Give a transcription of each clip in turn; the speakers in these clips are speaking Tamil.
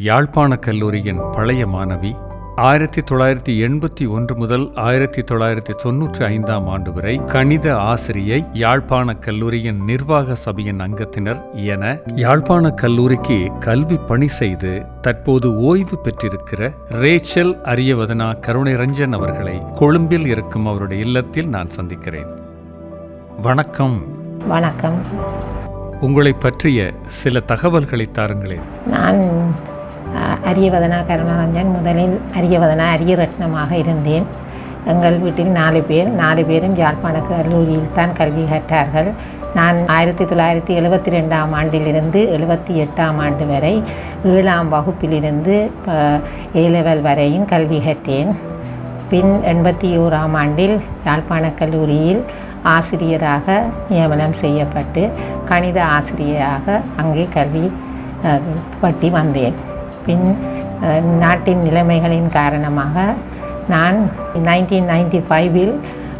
யாழ்ப்பாண கல்லூரியின் பழைய மாணவி ஆயிரத்தி தொள்ளாயிரத்தி எண்பத்தி ஒன்று முதல் ஆயிரத்தி தொள்ளாயிரத்தி தொன்னூற்றி ஐந்தாம் ஆண்டு வரை கணித ஆசிரியை யாழ்ப்பாண கல்லூரியின் நிர்வாக சபையின் அங்கத்தினர் என யாழ்ப்பாண கல்லூரிக்கு கல்வி பணி செய்து தற்போது ஓய்வு பெற்றிருக்கிற ரேச்சல் அரியவதனா கருணைரஞ்சன் அவர்களை கொழும்பில் இருக்கும் அவருடைய இல்லத்தில் நான் சந்திக்கிறேன். வணக்கம். வணக்கம். உங்களை பற்றிய சில தகவல்களை தாருங்களேன். நான் அரியவதனா கருணாரஞ்சன் முதலில் அரியவதனா அரியரத்னமாக இருந்தேன். எங்கள் வீட்டில் நாலு பேர் நாலு பேரும் யாழ்ப்பாண கல்லூரியில் தான் கல்வி கற்றார்கள். நான் ஆயிரத்தி தொள்ளாயிரத்தி எழுபத்தி ரெண்டாம் ஆண்டிலிருந்து எழுபத்தி எட்டாம் ஆண்டு வரை ஏழாம் வகுப்பிலிருந்து ஏ லெவல் வரையும் கல்வி கற்றேன். பின் எண்பத்தி ஓராம் ஆண்டில் யாழ்ப்பாண கல்லூரியில் ஆசிரியராக நியமனம் செய்யப்பட்டு கணித ஆசிரியராக அங்கே கல்வி பட்டி வந்தேன். பின் நாட்டின் நிலைமைகளின் காரணமாக நான் நைன்டீன் நைன்டி ஃபைவில்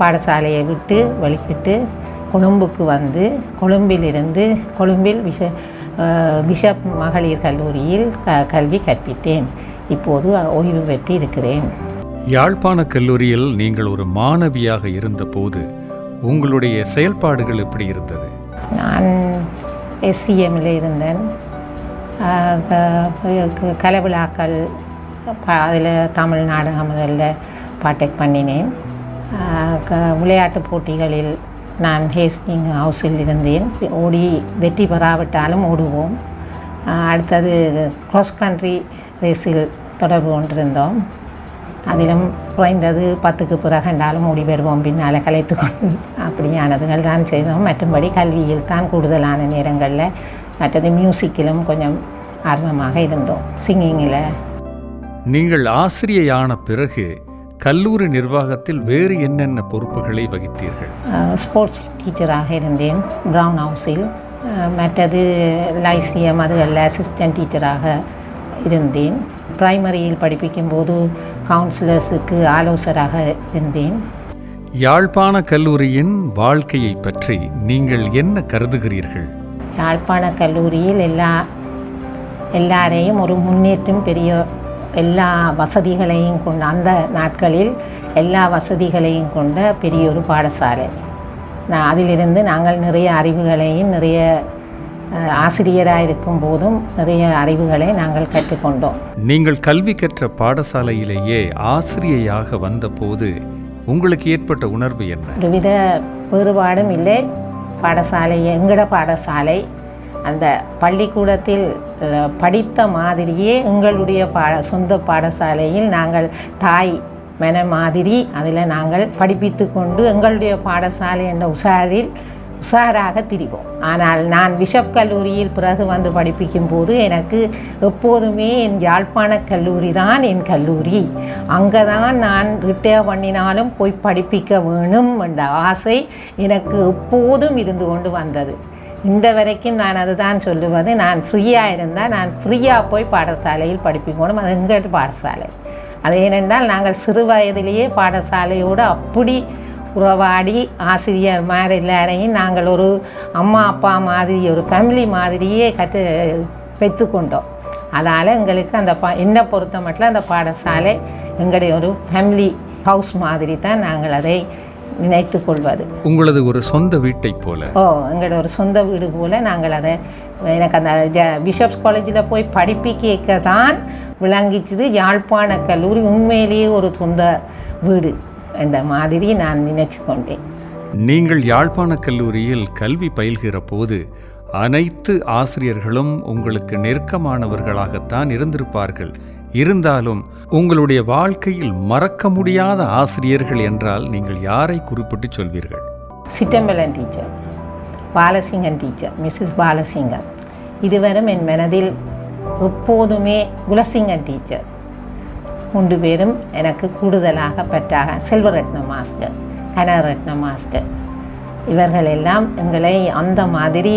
பாடசாலையை விட்டு வெளிக்கிட்டு கொழும்புக்கு வந்து கொழும்பிலிருந்து கொழும்பில் விஷ பிஷப் மகளிர் கல்லூரியில் க கல்வி கற்பித்தேன். இப்போது ஓய்வு பெற்று இருக்கிறேன். யாழ்ப்பாண கல்லூரியில் நீங்கள் ஒரு மாணவியாக இருந்தபோது உங்களுடைய செயல்பாடுகள் எப்படி இருந்தது? நான் எஸ்சிஎம்மில் இருந்தேன். கலை க- அதில் தமிழ் நாடகம் முதல்ல பாட்டெக் பண்ணினேன். க- விளையாட்டு போட்டிகளில் நான் ஹேஸ்டிங் ஹவுஸில் இருந்தேன். ஓடி வெற்றி பெறாவிட்டாலும் ஓடுவோம். அடுத்தது க்ராஸ் கண்ட்ரி ரேஸில் தொடர்பு கொண்டிருந்தோம். அதிலும் குறைந்தது பத்துக்கு பிறகண்டாலும் ஓடி வருவோம். பின்னால் கலைத்து கொண்டு அப்படியானதுகள் தான் செய்தோம். மற்றும்படி கல்வியில் தான் கூடுதலான நேரங்களில் மற்றது மியூசிக்கிலும் கொஞ்சம் ஆர்வமாக இருந்தோம். சிங்கிங்கில் நீங்கள் ஆசிரியையான பிறகு கல்லூரி நிர்வாகத்தில் வேறு என்னென்ன பொறுப்புகளை வகித்தீர்கள்? ஸ்போர்ட்ஸ் டீச்சராக இருந்தேன். ப்ரௌன் ஹவுஸில் மற்றது லைசியம் அதுகளில் அசிஸ்டன்ட் டீச்சராக இருந்தேன். பிரைமரியில் படிப்பிக்கும்போது கவுன்சிலர்ஸுக்கு ஆலோசராக இருந்தேன். யாழ்ப்பாண கல்லூரியின் வாழ்க்கையை பற்றி நீங்கள் என்ன கருதுகிறீர்கள்? யாழ்ப்பாண கல்லூரியில் எல்லா எல்லாரையும் ஒரு முன்னேற்றம் பெரிய எல்லா வசதிகளையும் கொண்ட அந்த நாட்களில் எல்லா வசதிகளையும் கொண்ட பெரிய ஒரு பாடசாலை. நான் அதிலிருந்து நாங்கள் நிறைய அறிவுகளையும் நிறைய ஆசிரியராக இருக்கும் போதும் நிறைய அறிவுகளை நாங்கள் கற்றுக்கொண்டோம். நீங்கள் கல்வி கற்ற பாடசாலையிலேயே ஆசிரியையாக வந்தபோது உங்களுக்கு ஏற்பட்ட உணர்வு என்ன? ஒருவித வேறுபாடும் இல்லை. பாடசாலை எங்கட பாடசாலை அந்த பள்ளிக்கூடத்தில் படித்த மாதிரியே எங்களுடைய பா சொந்த பாடசாலையில் நாங்கள் தாய் மன மாதிரி அதில் நாங்கள் படிப்பித்து கொண்டு எங்களுடைய பாடசாலை என்ற உஷாரில் உஷாராக திரிவோம். ஆனால் நான் விஷப் கல்லூரியில் பிறகு வந்து படிப்பிக்கும் போது எனக்கு எப்போதுமே என் யாழ்ப்பாண கல்லூரி தான் என் கல்லூரி. அங்கே தான் நான் ரிட்டையர் பண்ணினாலும் போய் படிப்பிக்க வேணும் என்ற ஆசை எனக்கு எப்போதும் இருந்து கொண்டு வந்தது. இந்த வரைக்கும் நான் அதுதான் சொல்லுவது. நான் ஃப்ரீயாக இருந்தால் நான் ஃப்ரீயாக போய் பாடசாலையில் படிப்பிக்கணும் அது எங்கள் பாடசாலை. அது ஏனென்றால் நாங்கள் சிறு வயதிலேயே பாடசாலையோடு அப்படி உறவாடி ஆசிரியர் மாதிரி எல்லாரையும் நாங்கள் ஒரு அம்மா அப்பா மாதிரி ஒரு ஃபேமிலி மாதிரியே கற்று பெற்றுக்கொண்டோம். அதால் எங்களுக்கு அந்த பா என்னை பொறுத்த மட்டும் அந்த பாடசாலை எங்களுடைய ஒரு ஃபேமிலி ஹவுஸ் மாதிரி தான் நாங்கள் அதை நினைத்து கொள்வது. உங்களது ஒரு சொந்த வீட்டைப் போல. ஓ எங்களோட ஒரு சொந்த வீடு போல் நாங்கள் அதை எனக்கு அந்த ஜ பிஷப்ஸ் காலேஜில் போய் படிப்பிக்க தான் விளங்கிச்சது யாழ்ப்பாண கல்லூரி உண்மையிலேயே ஒரு சொந்த வீடு. என்ற மாதிரி நான் நினைச்சு கொண்டேன் நீங்கள் யாழ்ப்பாண கல்லூரியில் கல்வி பயில்கிற போது அனைத்து ஆசிரியர்களும் உங்களுக்கு நெருக்கமானவர்களாகத்தான் இருந்திருப்பார்கள். இருந்தாலும் உங்களுடைய வாழ்க்கையில் மறக்க முடியாத ஆசிரியர்கள் என்றால் நீங்கள் யாரை குறிப்பிட்டு சொல்வீர்கள்? Sittampalam teacher Balasingam teacher Mrs Balasingam இதுவரும் என் மனதில் எப்போதுமே குலசிங்கன் டீச்சர். மூன்று பேரும் எனக்கு கூடுதலாக பற்றாக செல்வரத்ன மாஸ்டர் கனரத்ன மாஸ்டர். இவர்கள் எல்லாம் எங்களை அந்த மாதிரி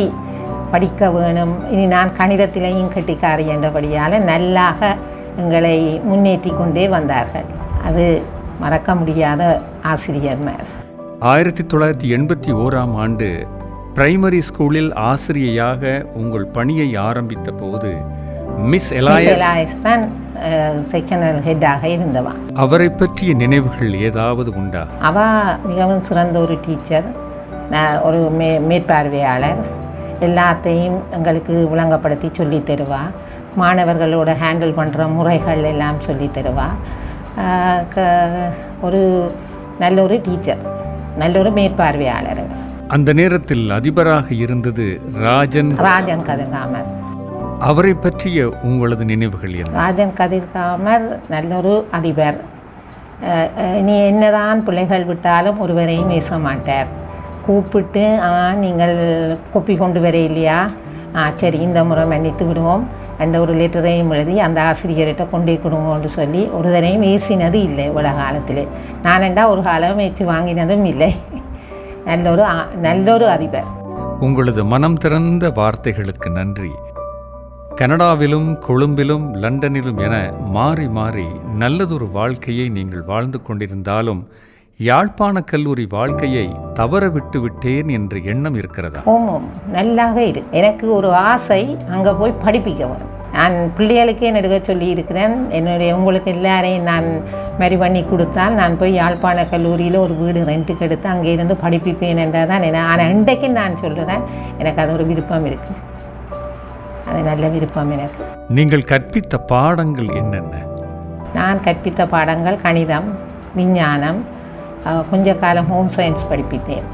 படிக்க வேணும். இனி நான் கணிதத்திலையும் கெட்டிக்காரி என்றபடியால் நல்லாக எங்களை முன்னேற்றி கொண்டே வந்தார்கள். அது மறக்க முடியாத ஆசிரியர்மார் ஆயிரத்தி தொள்ளாயிரத்தி எண்பத்தி ஓராம் ஆண்டு பிரைமரி ஸ்கூலில் ஆசிரியையாக உங்கள் பணியை ஆரம்பித்த போது மிஸ் எலாயஸ் தான் செக்ஷனல் ஹெட்டாக இருந்தவா. அவரை பற்றிய நினைவுகள் ஏதாவது உண்டா? அவ மிகவும் சிறந்த ஒரு டீச்சர் ஒரு மே மேற்பார்வையாளர். எல்லாத்தையும் எங்களுக்கு விளங்கப்படுத்தி சொல்லித் தருவா. மாணவர்களோட ஹேண்டில் பண்ணுற முறைகள் எல்லாம் சொல்லித் தருவா. க- ஒரு நல்ல ஒரு டீச்சர் நல்ல ஒரு மேற்பார்வையாளர். அந்த நேரத்தில் அதிபராக இருந்தது ராஜன். ராஜன் கதிர்காமர். அவரை பற்றிய உங்களது நினைவுகள் என்ன? ராஜன் கதிர்காமர் நல்ல ஒரு அதிபர். நீ என்னதான் பிள்ளைகள் விட்டாலும் ஒருவரையும் பேச மாட்டார். கூப்பிட்டு ஆ நீங்கள் கொப்பி கொண்டு வர இல்லையா ஆ சரி இந்த முறை மன்னித்து விடுவோம். என்ற ஒரு லெட்டரையும் எழுதி அந்த ஆசிரியர்கிட்ட கொண்டே கொடுங்கன்னு சொல்லி ஒரு தரையும் ஏசினது இல்லை இவ்வளோ காலத்தில். நானண்டா ஒரு காலம் ஏச்சு வாங்கினதும் இல்லை. நல்ல ஒரு ஆ- நல்ல ஒரு அதிபர். உங்களது மனம் திறந்த வார்த்தைகளுக்கு நன்றி. கனடாவிலும் கொழும்பிலும் லண்டனிலும் என மாறி மாறி நல்லதொரு வாழ்க்கையை நீங்கள் வாழ்ந்து கொண்டிருந்தாலும் யாழ்ப்பாண கல்லூரி வாழ்க்கையை தவற விட்டு விட்டேன் என்ற எண்ணம் இருக்கிறதா? ஓமம் நல்லாக இருக்கு எனக்கு ஒரு ஆசை அங்கே போய் படிப்பிக்கவும் நான் பிள்ளைகளுக்கே நெடுக சொல்லி இருக்கிறேன் என்னுடைய உங்களுக்கு எல்லாரையும் நான் மாதிரி பண்ணி கொடுத்தால் நான் போய் யாழ்ப்பாண கல்லூரியில் ஒரு வீடு ரெண்ட்டுக்கு எடுத்து அங்கே இருந்து படிப்பிப்பேன் என்றதான் தான் ஆனால் இன்றைக்கு நான் சொல்கிறேன் எனக்கு அது ஒரு விருப்பம் இருக்குது அது நல்ல விருப்பம் எனக்கு. நீங்கள் கற்பித்த பாடங்கள் என்னென்ன? நான் கற்பித்த பாடங்கள் கணிதம் விஞ்ஞானம் கொஞ்ச காலம் ஹோம் சயின்ஸ் படிப்பித்தேன்.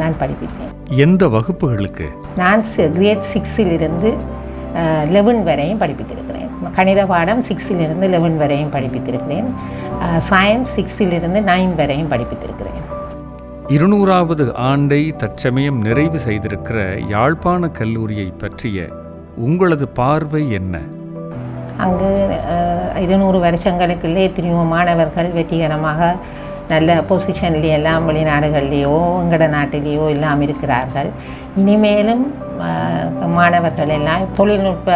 நான் படிப்பித்தேன். எந்த வகுப்புகளுக்கு? நான் கிரேட் சிக்ஸிலிருந்து லெவன் வரையும் படிப்பித்திருக்கிறேன். கணித பாடம் சிக்ஸிலிருந்து லெவன் வரையும் படிப்பித்திருக்கிறேன். சயின்ஸ் சிக்ஸிலிருந்து நைன் வரையும் படிப்பித்திருக்கிறேன். இருநூறாவது ஆண்டை தற்சமயம் நிறைவு செய்திருக்கிற யாழ்ப்பாண கல்லூரியை பற்றிய உங்களது பார்வை என்ன? அங்கு இருநூறு வருஷங்களுக்குள்ளே எத்தனையோ மாணவர்கள் வெற்றிகரமாக நல்ல பொசிஷன்லேயே எல்லாம் வெளிநாடுகள்லேயோ எங்கட நாட்டிலேயோ எல்லாம் இருக்கிறார்கள். இனிமேலும் மாணவர்கள் எல்லாம் தொழில்நுட்ப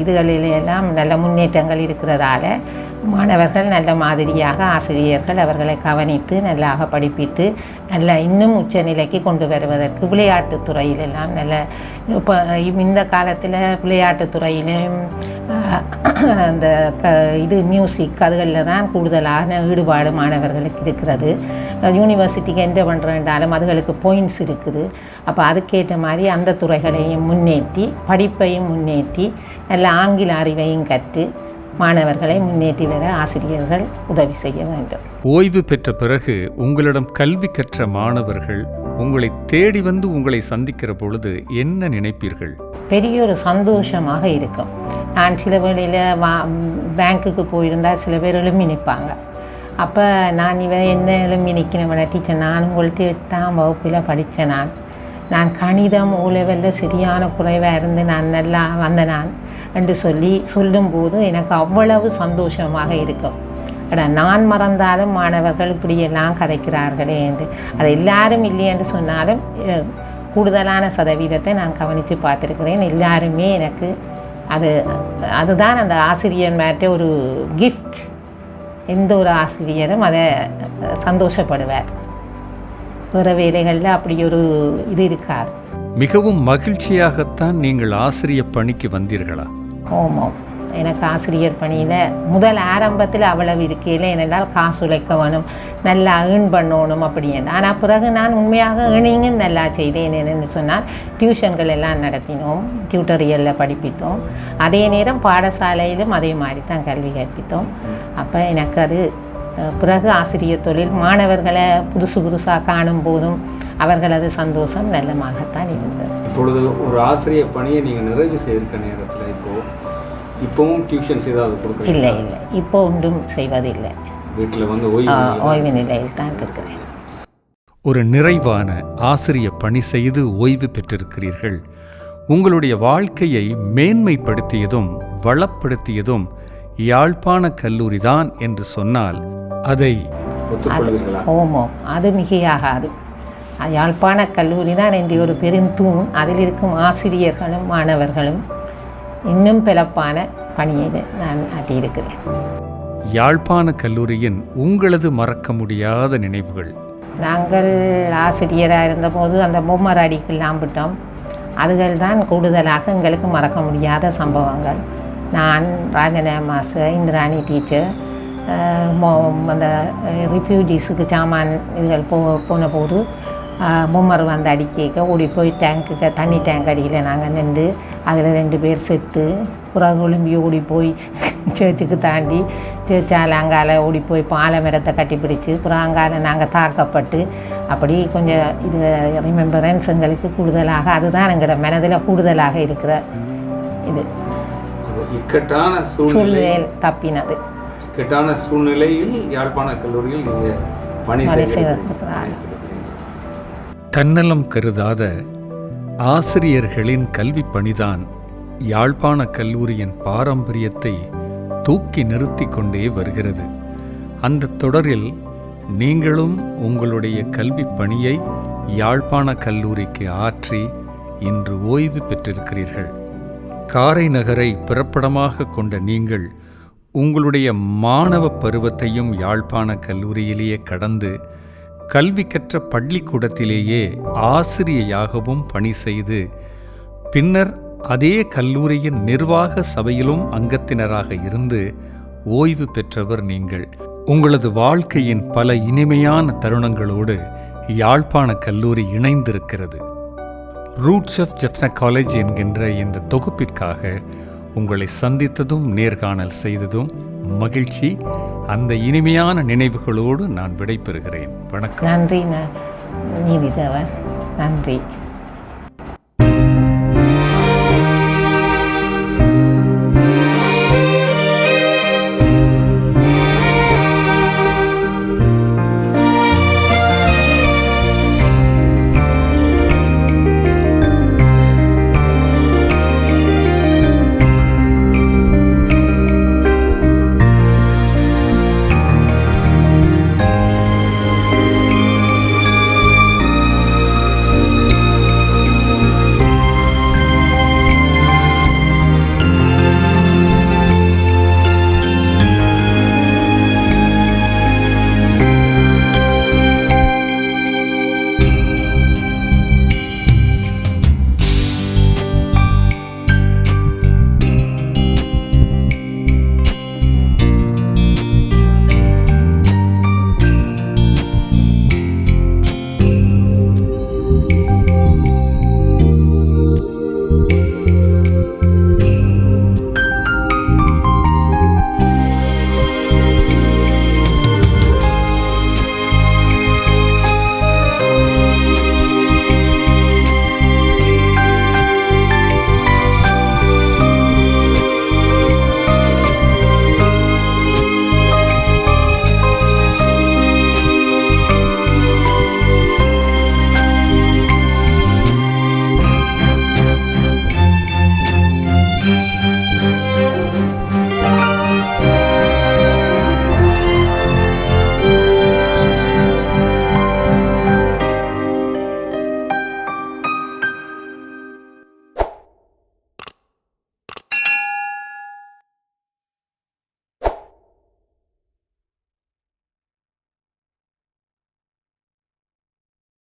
இதுகளிலெல்லாம் நல்ல முன்னேற்றங்கள் இருக்கிறதால மாணவர்கள் நல்ல மாதிரியாக ஆசிரியர்கள் அவர்களை கவனித்து நல்லாக படிப்பித்து நல்ல இன்னும் உச்சநிலைக்கு கொண்டு வருவதற்கு விளையாட்டுத் துறையிலெல்லாம் நல்ல இப்போ இந்த காலத்தில் விளையாட்டுத் துறையிலும் அந்த க இது மியூசிக் அதுகளில் தான் கூடுதலான ஈடுபாடு மாணவர்களுக்கு இருக்கிறது. யூனிவர்சிட்டிக்கு என்டர் பண்ணுறேன்டாலும் அதுகளுக்கு பாயிண்ட்ஸ் இருக்குது. அப்போ அதுக்கேற்ற மாதிரி அந்த துறைகளையும் முன்னேற்றி படிப்பையும் முன்னேற்றி நல்ல ஆங்கில அறிவையும் கற்று மாணவர்களை முன்னேற்றி வர ஆசிரியர்கள் உதவி செய்ய வேண்டும். ஓய்வு பெற்ற பிறகு உங்களிடம் கல்வி கற்ற மாணவர்கள் உங்களை தேடி வந்து உங்களை சந்திக்கிற பொழுது என்ன நினைப்பீர்கள்? பெரிய ஒரு சந்தோஷமாக இருக்கும். நான் சில வேளையில் வா பேங்க்குக்கு போயிருந்தால் சில பேர் எழும்பி நிற்பாங்க. அப்போ நான் இவன் என்ன எழும்பி நிற்கிறவன டீச்சர் நான் உங்கள்கிட்ட எட்டாம் வகுப்பில் படித்த நான். நான் கணிதம் ஓ லெவலில் சரியான குறைவாக இருந்து நான் நல்லா வந்த நான். என்று சொல்லி சொல்லும்போது எனக்கு அவ்வளவு சந்தோஷமாக இருக்கும். அட நான் மறந்தாலும் மாணவர்கள் இப்படியெல்லாம் கதைக்கிறார்களே என்று. அது எல்லாரும் இல்லை என்று சொன்னாலும் கூடுதலான சதவீதத்தை நான் கவனித்து பார்த்துருக்கிறேன். எல்லாருமே எனக்கு அது அதுதான் அந்த ஆசிரியர் ஒரு கிஃப்ட் எந்த ஒரு ஆசிரியரும் அதை சந்தோஷப்படுவார். வேறு வேலைகளில் அப்படி ஒரு இது இருக்காது. மிகவும் மகிழ்ச்சியாகத்தான் நீங்கள் ஆசிரிய பணிக்கு வந்தீர்களா? ஹோமம் எனக்கு ஆசிரியர் பணியில் முதல் ஆரம்பத்தில் அவ்வளவு இருக்கையில் என்னென்னால் காசு உழைக்க வேணும் நல்லா ஏர்ன் பண்ணணும் அப்படின்னு ஆனால் பிறகு நான் உண்மையாக ஏர்னிங்கும் நல்லா செய்தேன் என்னென்னு சொன்னால் டியூஷன்கள் எல்லாம் நடத்தினோம் டியூட்டரியலில் படிப்பித்தோம். அதே நேரம் பாடசாலையிலும் அதே மாதிரி தான் கல்வி கற்பித்தோம். அப்போ எனக்கு அது பிறகு ஆசிரியர் தொழில் மாணவர்களை புதுசு புதுசாக காணும் போதும் அவர்களது சந்தோஷம் நல்லமாகத்தான் இருந்தது. இப்பொழுது ஒரு ஆசிரியர் பணியை நீங்கள் நிறைவு செய்திருக்க நேரம். இப்போவும் டியூஷன்ஸ் ஏதாவது கொடுக்குறீங்க இல்லை இல்லை. இப்போ ஒன்றும் செய்வதில்லை வீட்டில் வந்து ஓய்வு நிலையில் தான் இருக்கிறேன். ஒரு நிறைவான ஆசிரிய பணி செய்து ஓய்வு பெற்றிருக்கிறீர்கள். உங்களுடைய வாழ்க்கையை மேன்மைப்படுத்தியதும் வளப்படுத்தியதும் யாழ்ப்பாண கல்லூரிதான் என்று சொன்னால் அதை ஓமோ அது மிகையாகாது. அது யாழ்ப்பாண கல்லூரி தான் என்று ஒரு பெரும் தூண். அதில் இருக்கும் ஆசிரியர்களும் மாணவர்களும் இன்னும் பிறப்பான பணியை நான் ஆட்டியிருக்கிறேன் யாழ்ப்பாண கல்லூரியின் உங்களது மறக்க முடியாத நினைவுகள். நாங்கள் ஆசிரியராக இருந்தபோது அந்த பொம்மர் அடிக்கெல்லாம் விட்டோம். அதுகள் தான் கூடுதலாக எங்களுக்கு மறக்க முடியாத சம்பவங்கள். நான் ராஜன மாஸ்டர் இந்திராணி டீச்சர் அந்த ரிஃப்யூஜிஸுக்கு சாமான் இதுகள் போ போன போது மும்மர் வந்து அடிக்க ஓடி போய் டேங்க்குக்கு தண்ணி டேங்க் அடியில் நாங்கள் நின்று அதில் ரெண்டு பேர் செத்து புறகு ஒளிம்பி ஓடி போய் சேர்ச்சுக்கு தாண்டி சேர்ச்சால் அங்கால ஓடி போய் பாலை மரத்தை கட்டிப்பிடிச்சு புறம் அங்கால நாங்கள் தாக்கப்பட்டு அப்படி கொஞ்சம் இது ரிமெம்பரன்ஸ் எங்களுக்கு கூடுதலாக அதுதான் எங்களோட மனதில் கூடுதலாக இருக்கிற இது. இக்கட்டான சூழ்நிலை சூழ்நிலையில் தப்பினது. இக்கட்டான சூழ்நிலையில் யாழ்ப்பாண கல்லூரியில் நீங்கள் பணி செய்திருக்கிறீங்க. தன்னலம் கருதாத ஆசிரியர்களின் கல்வி பணிதான் யாழ்ப்பாண கல்லூரியின் பாரம்பரியத்தை தூக்கி நிறுத்திக் கொண்டே வருகிறது. அந்த தொடரில் நீங்களும் உங்களுடைய கல்வி பணியை யாழ்ப்பாண கல்லூரிக்கு ஆற்றி இன்று ஓய்வு பெற்றிருக்கிறீர்கள். காரை நகரை பிறப்பிடமாக கொண்ட நீங்கள் உங்களுடைய மாணவ பருவத்தையும் யாழ்ப்பாண கல்லூரியிலேயே கடந்து கல்வி கற்ற பள்ளிக்கூடத்திலேயே ஆசிரியையாகவும் பணி செய்து பின்னர் அதே கல்லூரியின் நிர்வாக சபையிலும் அங்கத்தினராக இருந்து ஓய்வு பெற்றவர் நீங்கள். உங்களது வாழ்க்கையின் பல இனிமையான தருணங்களோடு யாழ்ப்பாண கல்லூரி இணைந்திருக்கிறது. ரூட்ஸ் ஆஃப் ஜெஃப்னா காலேஜ் என்கின்ற இந்த தொகுப்பிற்காக உங்களை சந்தித்ததும் நேர்காணல் செய்ததும் மகிழ்ச்சி. அந்த இனிமையான நினைவுகளோடு நான் விடைபெறுகிறேன். வணக்கம். நன்றி நீதிதவன். நன்றி.